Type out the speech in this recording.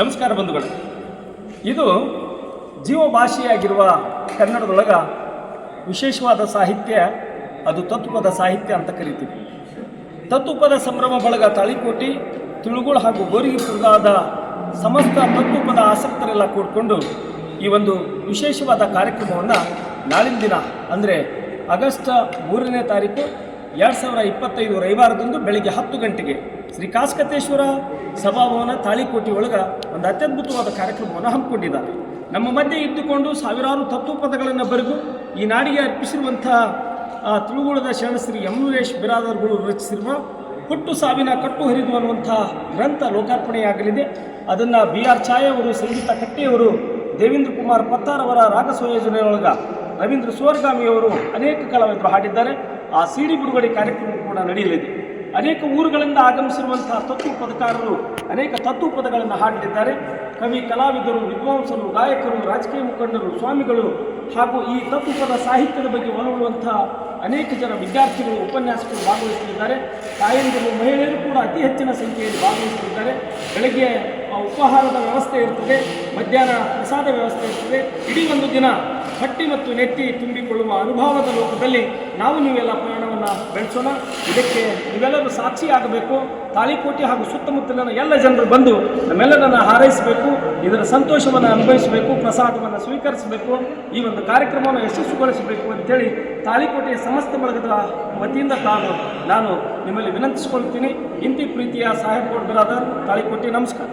ನಮಸ್ಕಾರ ಬಂಧುಗಳು. ಇದು ಜೀವಭಾಷೆಯಾಗಿರುವ ಕನ್ನಡದೊಳಗ ವಿಶೇಷವಾದ ಸಾಹಿತ್ಯ, ಅದು ತತ್ವಪದ ಸಾಹಿತ್ಯ ಅಂತ ಕರಿತೀವಿ. ತತ್ವಪದ ಸಂಭ್ರಮ ಬಳಗ ತಾಳಿಕೋಟಿ, ತುಳುಗುಳು ಹಾಗೂ ಗೋರಿಗೆ ತುಳುಗಾದ ಸಮಸ್ತ ತತ್ವಪದ ಆಸಕ್ತರೆಲ್ಲ ಕೂಡಿಕೊಂಡು ಈ ಒಂದು ವಿಶೇಷವಾದ ಕಾರ್ಯಕ್ರಮವನ್ನು ನಾಳಿನ ದಿನ, ಅಂದರೆ ಆಗಸ್ಟ್ ಮೂರನೇ ತಾರೀಕು ಎರಡು ಸಾವಿರ ಇಪ್ಪತ್ತೈದು ರವಿವಾರದಂದು ಬೆಳಗ್ಗೆ ಹತ್ತು ಗಂಟೆಗೆ ಶ್ರೀ ಕಾಸ್ಕತೇಶ್ವರ ಸಭಾಭವನ ತಾಳಿಕೋಟಿ ಒಳಗ ಒಂದು ಅತ್ಯದ್ಭುತವಾದ ಕಾರ್ಯಕ್ರಮವನ್ನು ಹಮ್ಮಿಕೊಂಡಿದ್ದಾರೆ. ನಮ್ಮ ಮಧ್ಯೆ ಇದ್ದುಕೊಂಡು ಸಾವಿರಾರು ತತ್ವ ಪದಗಳನ್ನು ಬರೆದು ಈ ನಾಡಿಗೆ ಅರ್ಪಿಸಿರುವಂಥ ಆ ತುಳುಗುಳದ ಶರಣಶ್ರೀ ಯಮುರೇಶ್ ಬಿರಾದರ್ಗಳು ರಚಿಸಿರುವ ಹುಟ್ಟು ಸಾವಿನ ಕಟ್ಟು ಹರಿದು ಅನ್ನುವಂಥ ಗ್ರಂಥ ಲೋಕಾರ್ಪಣೆಯಾಗಲಿದೆ. ಅದನ್ನು ಬಿ ಆರ್ ಛಾಯ್ ಅವರು, ಸಂಗೀತ ಕಟ್ಟಿಯವರು ದೇವೇಂದ್ರ ಕುಮಾರ್ ಪತ್ತಾರ್ ಅವರ ರಾಗ ಸಂಯೋಜನೆಯೊಳಗ ರವೀಂದ್ರ ಸುವರ್ಗಾಮಿಯವರು ಅನೇಕ ಕಲಾವಿದರು ಹಾಡಿದ್ದಾರೆ. ಆ ಸಿಡಿ ಬಿಡುಗಡೆ ಕಾರ್ಯಕ್ರಮ ಕೂಡ ನಡೆಯಲಿದೆ. ಅನೇಕ ಊರುಗಳಿಂದ ಆಗಮಿಸಿರುವಂತಹ ತತ್ವ ಪದಕಾರರು ಅನೇಕ ತತ್ವ ಪದಗಳನ್ನು ಹಾಡಲಿದ್ದಾರೆ ಕವಿ, ಕಲಾವಿದರು, ವಿದ್ವಾಂಸರು, ಗಾಯಕರು, ರಾಜಕೀಯ ಮುಖಂಡರು, ಸ್ವಾಮಿಗಳು ಹಾಗೂ ಈ ತತ್ವಪದ ಸಾಹಿತ್ಯದ ಬಗ್ಗೆ ಒಲವುವಂಥ ಅನೇಕ ಜನ ವಿದ್ಯಾರ್ಥಿಗಳು, ಉಪನ್ಯಾಸಕರು ಭಾಗವಹಿಸಲಿದ್ದಾರೆ. ತಾಯಂದಿರು, ಮಹಿಳೆಯರು ಕೂಡ ಅತಿ ಹೆಚ್ಚಿನ ಸಂಖ್ಯೆಯಲ್ಲಿ ಭಾಗವಹಿಸಲಿದ್ದಾರೆ. ಬೆಳಗ್ಗೆ ಉಪಹಾರದ ವ್ಯವಸ್ಥೆ ಇರ್ತದೆ, ಮಧ್ಯಾಹ್ನ ಪ್ರಸಾದ ವ್ಯವಸ್ಥೆ ಇರ್ತದೆ. ಇಡೀ ಒಂದು ದಿನ ಹೊಟ್ಟಿ ಮತ್ತು ನೆತ್ತಿ ತುಂಬಿಕೊಳ್ಳುವ ಅನುಭವದ ಲೋಕದಲ್ಲಿ ನಾವು ನೀವೆಲ್ಲ ಪ್ರಯಾಣವನ್ನು ಬೆಳೆಸೋಣ. ಇದಕ್ಕೆ ನೀವೆಲ್ಲರೂ ಸಾಕ್ಷಿಯಾಗಬೇಕು ತಾಳಿಕೋಟೆ ಹಾಗೂ ಸುತ್ತಮುತ್ತಲಿನ ಎಲ್ಲ ಜನರು ಬಂದು ನಮ್ಮೆಲ್ಲರನ್ನು ಹಾರೈಸಬೇಕು. ಇದರ ಸಂತೋಷವನ್ನು ಅನುಭವಿಸಬೇಕು. ಪ್ರಸಾದವನ್ನು ಸ್ವೀಕರಿಸಬೇಕು. ಈ ಒಂದು ಕಾರ್ಯಕ್ರಮವನ್ನು ಯಶಸ್ವಿಗೊಳಿಸಬೇಕು ಅಂತೇಳಿ ತಾಳಿಕೋಟೆಯ ಸಮಸ್ತ ಬಳಗದ ವತಿಯಿಂದ ತಾನು ನಾನು ನಿಮ್ಮಲ್ಲಿ ವಿನಂತಿಸಿಕೊಳ್ತೀನಿ. ಇಂತಿ ಪ್ರೀತಿಯ ಸಾಹೇಬ್ ಬಿರಾದರ್, ತಾಳಿಕೋಟೆ ನಮಸ್ಕಾರ.